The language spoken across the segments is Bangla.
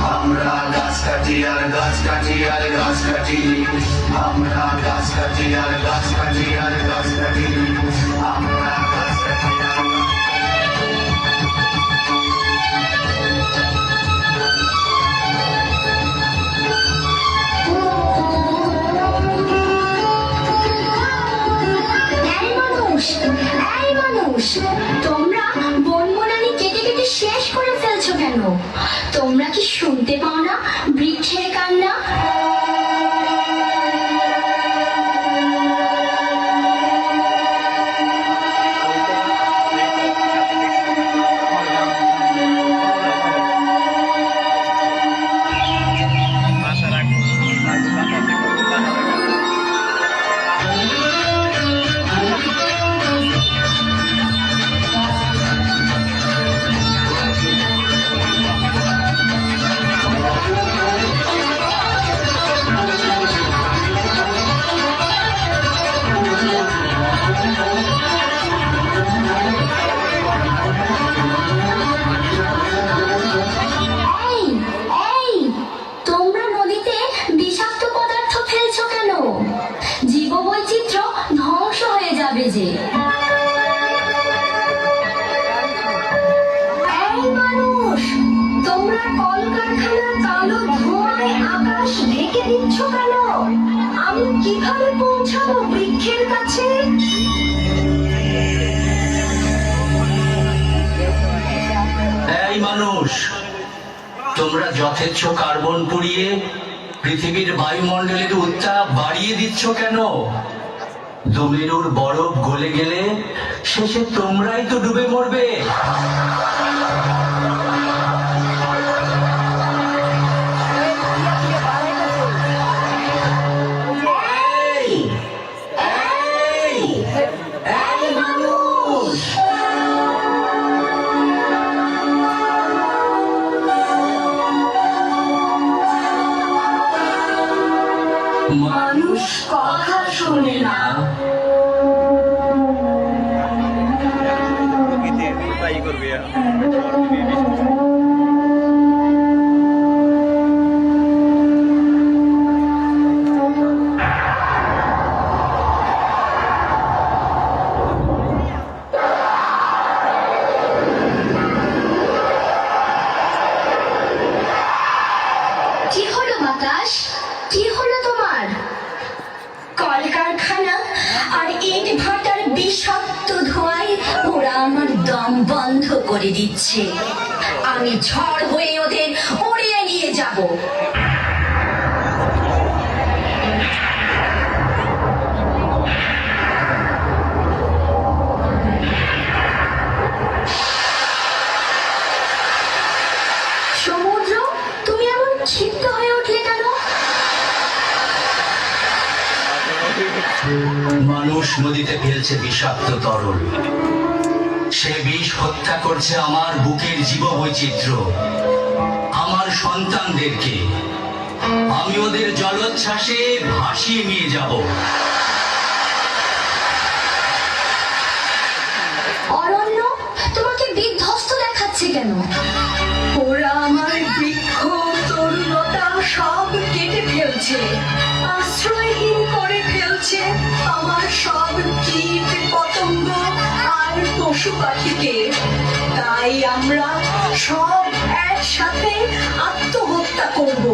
আমরা গাছ কাটি আর গাছ কাটি আর গাছ কাটি। আমরা গাছ কাটি আর গাছ কাটি আর গাছ কাটি। যে মানুষ তোমরা কলকারখানার কালো ধোঁয়ায় আকাশ ঢেকে দিচ্ছ কেন? আমি কীভাবে পৌঁছাবো বৃক্ষের কাছে? এই মানুষ তোমরা যথেচ্ছ কার্বন পুড়িয়ে পৃথিবীর বায়ুমণ্ডলের উত্তাপ বাড়িয়ে দিচ্ছ কেন? দুমেরুর বরফ গলে গেলে শেষে তোমরাই তো ডুবে মরবে। এই। ওরা আমার দম বন্ধ করে দিচ্ছে। আমি ঝড় হয়ে ওদের উড়িয়ে নিয়ে যাব। মানুষ নদীতে ফেলছে বিষাক্ত তরল। সে বিষ হত্যা করছে আমার বুকের জীববৈচিত্র্য আমার সন্তানদেরকে। আমি ওদের জলোচ্ছ্বাসে ভাসিয়ে নিয়ে যাব। অরণ্য তোমাকে বিধ্বস্ত দেখাচ্ছে কেন? ওরা আমার বৃক্ষ তরুণতা সব কেটে ফেলছে। আমরা সব একসাথে আত্মহত্যা করব।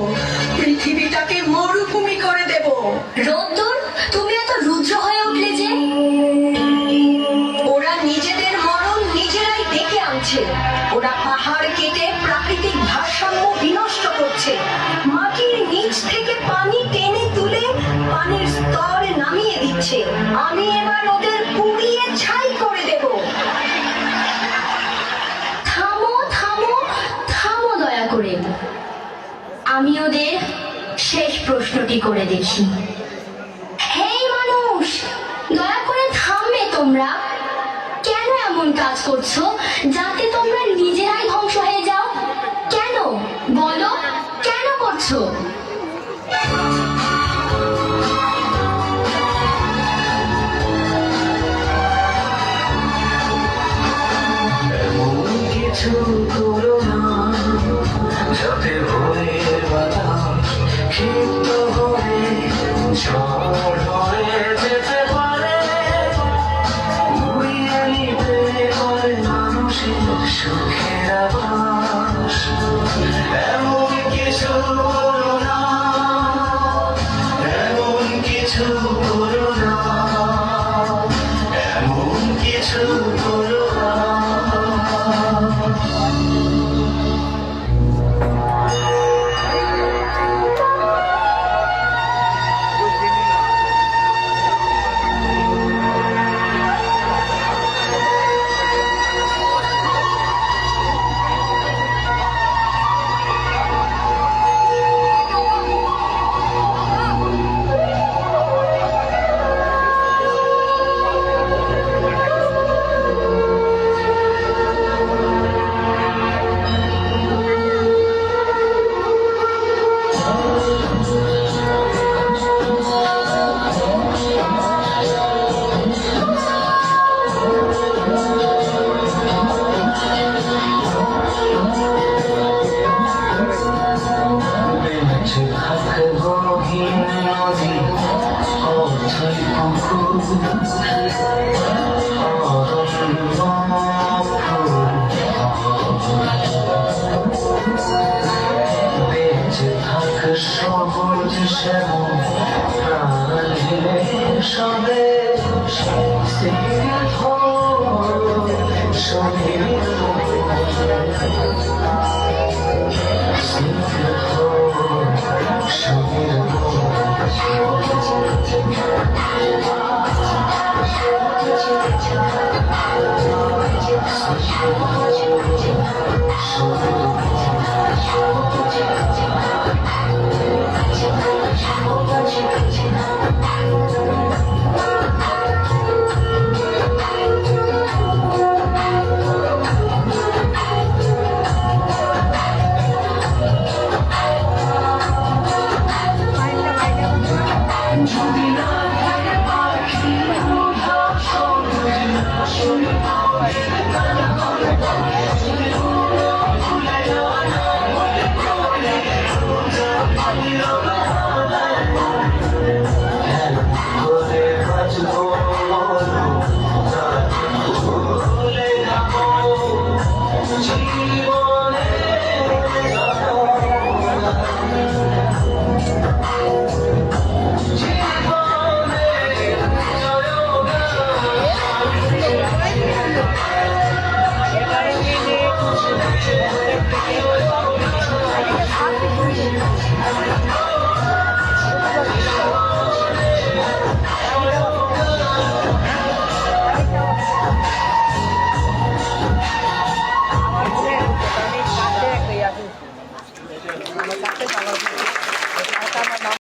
আমি ওদের শেষ প্রশ্নটি করে দেখি হে মানুষ, দয়া করে থামবে তোমরা। কেন এমন কাজ করছ? যাতে তোমরা নিজেরাই ধ্বংস হয়ে যাও। কেন? বলো, কেন করছ? শ্যামল কাঁদলে সবে সবে we don't